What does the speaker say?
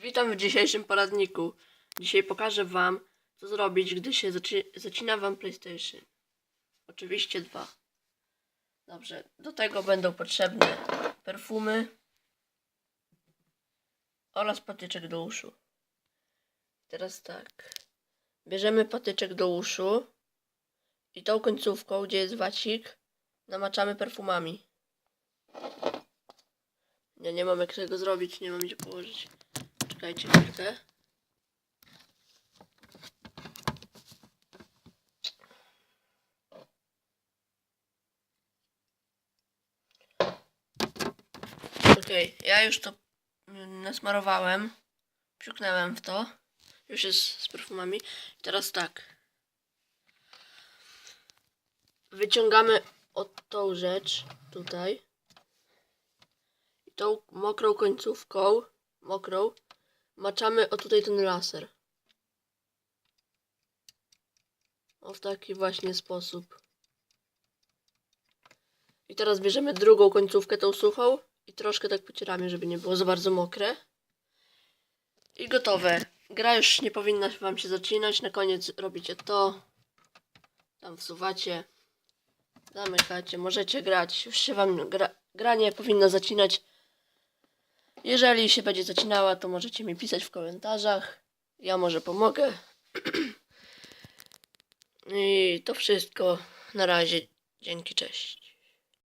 Witam w dzisiejszym poradniku. Dzisiaj pokażę Wam, co zrobić, gdy się zaci zacina Wam PlayStation. Oczywiście dwa. Dobrze, do tego będą potrzebne perfumy oraz patyczek do uszu. Teraz tak. Bierzemy patyczek do uszu i tą końcówką, gdzie jest wacik, namaczamy perfumami. Ja nie mam jak tego zrobić, nie mam gdzie położyć. Czekajcie chwilkę. Okej, ja już to mm, nasmarowałem. Psiuknąłem w to. Już jest z perfumami. Teraz tak. Wyciągamy od tą rzecz tutaj. I tą mokrą końcówką, mokrą, maczamy o tutaj ten laser. O w taki właśnie sposób. I teraz bierzemy drugą końcówkę, tą suchą i troszkę tak pocieramy, żeby nie było za bardzo mokre. I gotowe. Gra już nie powinna Wam się zaczynać. Na koniec robicie to. Tam wsuwacie. Zamykacie. Możecie grać. Już się Wam gra, gra nie powinna zacinać. Jeżeli się będzie zacinała, to możecie mi pisać w komentarzach. Ja może pomogę. I to wszystko. Na razie. Dzięki, cześć.